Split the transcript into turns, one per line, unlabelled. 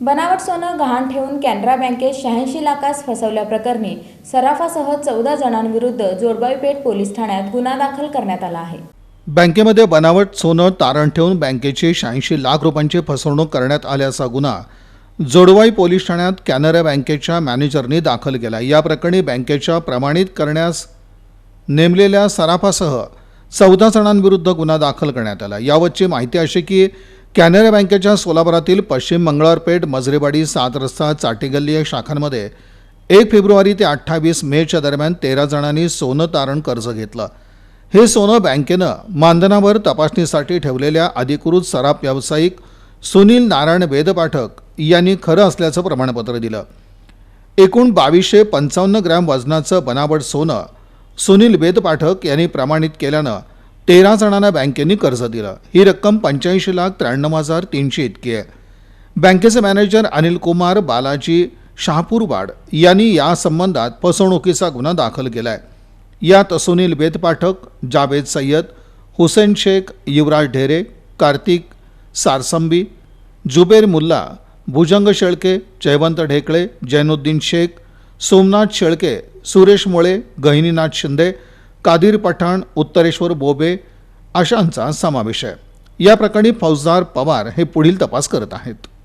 बनावट सोनं गहाण ठेवून कॅनरा बँकेत शहाऐंशी लाखास फसवल्याप्रकरणी सराफासह चौदा जणांविरुद्ध जोडबाईपेठ पोलीस ठाण्यात गुन्हा दाखल करण्यात आला आहे.
बँकेमध्ये बनावट सोनं तारण ठेवून बँकेची शहाऐंशी लाख रुपयांची फसवणूक करण्यात आल्याचा गुन्हा जोडवाई पोलीस ठाण्यात कॅनरा बँकेच्या मॅनेजरनी दाखल केला. या प्रकरणी बँकेच्या प्रमाणित करण्यास नेमलेल्या सराफासह चौदा जणांविरुद्ध गुन्हा दाखल करण्यात आला. यावरची माहिती अशी की कॅनरा बँकेच्या सोलापुरातील पश्चिम मंगळवारपेठ मजरेवाडी सात रस्ता चाटीगल्ली या शाखांमध्ये एक फेब्रुवारी ते अठ्ठावीस मेच्या दरम्यान तेरा जणांनी सोनं तारण कर्ज घेतलं. हे सोनं बँकेनं मानधनावर तपासणीसाठी ठेवलेल्या अधिकृत सराफ व्यावसायिक सुनील नारायण वेदपाठक यांनी खरं असल्याचं प्रमाणपत्र दिलं. एकूण बावीसशे पंचावन्न ग्रॅम वजनाचं बनावट सोनं सुनील वेदपाठक यांनी प्रमाणित केल्यानं तेरा जणांना बँकेने कर्ज दिलं. ही रक्कम पंच्याऐंशी लाख त्र्याण्णव हजार तीनशे इतकी आहे. बँकेचे मॅनेजर अनिल कुमार बालाजी शहापूरवाड यांनी या संबंधात फसवणुकीचा गुन्हा दाखल केला आहे यात सुनील बेदपाठक जावेद सय्यद हुसेन शेख युवराज ढेरे कार्तिक सारसंबी जुबेर मुल्ला भुजंग शेळके जयवंत ढेकळे जैनुद्दीन शेख सोमनाथ शेळके सुरेश मोळे गहिनीनाथ शिंदे कादीर पठाण उत्तरेश्वर बोबे अशांचा समावेश आहे. या प्रकरणी फौजदार पवार हे पुढील तपास करत आहेत.